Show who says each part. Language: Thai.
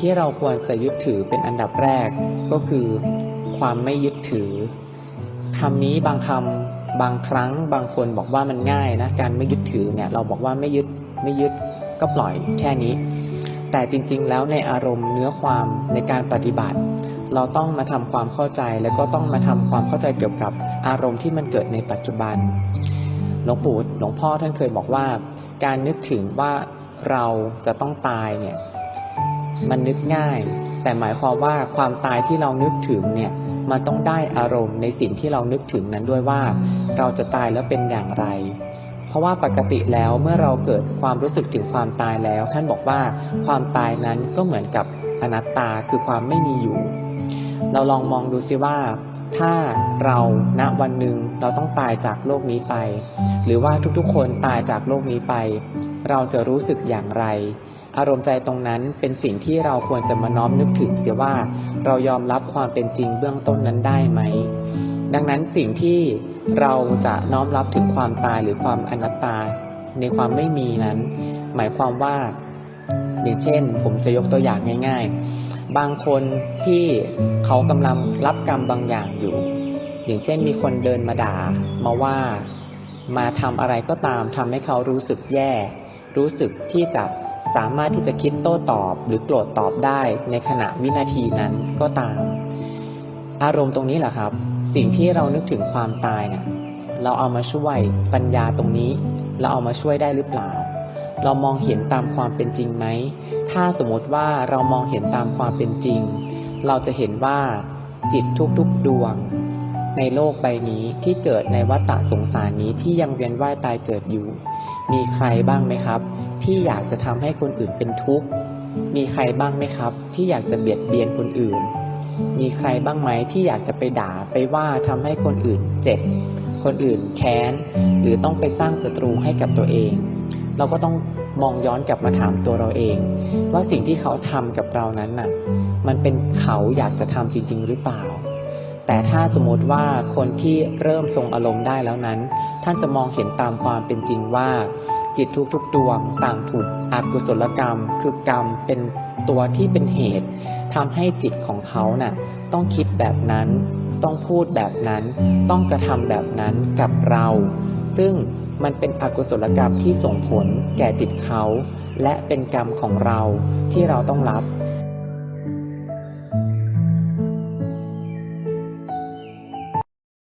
Speaker 1: ที่เราควรจะยึดถือเป็นอันดับแรกก็คือ ความไม่ยึดถือคำนี้บางคำบางครั้งบางคนบอกว่ามันง่ายนะการไม่ยึดถือเนี่ย เราบอกว่าไม่ยึดไม่ยึดก็ปล่อยแค่นี้ แต่จริง ๆ แล้วในอารมณ์เนื้อความในการปฏิบัติ เราต้องมาทำความเข้าใจแล้วก็ต้องมาทำความเข้าใจเกี่ยวกับอารมณ์ที่มันเกิดในปัจจุบันหลวงปู่หลวงพ่อท่านเคยบอกว่า การนึกถึงว่าเราจะต้องตายเนี่ย มันนึกง่าย แต่หมายความว่าความตายที่เรานึกถึงเนี่ยมันต้องได้อารมณ์ในสิ่งที่เรานึกถึงนั้นด้วยว่า เราจะตายแล้วเป็นอย่างไร เพราะว่าปกติแล้วเมื่อเราเกิดความรู้สึกถึงความตายแล้ว ท่านบอกว่าความตายนั้นก็เหมือนกับอนัตตาคือความไม่มีอยู่ เราลองมองดูซิว่า ถ้าเราณวันหนึ่งเราต้องตายจากโลกนี้ไป หรือว่าทุกๆคนตายจากโลกนี้ไป เราจะรู้สึกอย่างไร อารมณ์ใจตรงนั้นเป็นสิ่งที่เราควรจะมาน้อมนึกถึงเสียว่าเรายอมรับความเป็นจริงเบื้องต้นนั้นได้ไหม ดังนั้นสิ่งที่เราจะน้อมรับถึงความตายหรือความอนัตตา ในความไม่มีนั้น หมายความว่า อย่างเช่น ผมจะยกตัวอย่างง่าย ๆ บางคนที่เขากำลังรับกรรมบางอย่างอยู่ อย่างเช่น มีคนเดินมาด่า มาว่ามาทำอะไรก็ตามทำให้เขารู้สึกแย่ รู้สึกที่จะ สามารถที่จะคิดโต้ตอบหรือโกรธตอบได้ในขณะวินาทีนั้นก็ตาม อารมณ์ตรงนี้แหละครับ สิ่งที่เรานึกถึงความตายเนี่ยเราเอามาช่วยปัญญาตรงนี้ เราเอามาช่วยได้หรือเปล่า เรามองเห็นตามความเป็นจริงไหม ถ้าสมมติว่าเรามองเห็นตามความเป็นจริง เราจะเห็นว่าจิตทุกๆดวง ในโลกใบนี้ที่เกิดในวัฏฏะสงสารนี้ที่ยังเวียนว่ายตายเกิดอยู่ มีใครบ้างไหมครับ ที่อยากจะทำให้คนอื่นเป็นทุกข์ มีใครบ้างไหมครับ ที่อยากจะเบียดเบียนคนอื่น มีใครบ้างไหมที่อยากจะไปด่าไปว่าทำให้คนอื่นเจ็บ คนอื่นแค้น หรือต้องไปสร้างศัตรูให้กับตัวเอง เราก็ต้องมองย้อนกลับมาถามตัวเราเอง ว่าสิ่งที่เขาทำกับเรานั้นน่ะ มันเป็นเขาอยากจะทำจริง ๆ หรือเปล่าแต่ถ้าสมมติว่าคนที่เริ่มทรงอารมณ์ได้แล้วนั้น ท่านจะมองเห็นตามความเป็นจริงว่า จิตทุกๆดวงต่างถูกอกุศลกรรม คือกรรมเป็นตัวที่เป็นเหตุทำให้จิตของเขาน่ะต้องคิดแบบนั้น ต้องพูดแบบนั้น ต้องกระทำแบบนั้นกับเรา ซึ่งมันเป็นอกุศลกรรมที่ส่งผลแก่จิตเขา และเป็นกรรมของเราที่เราต้องรับ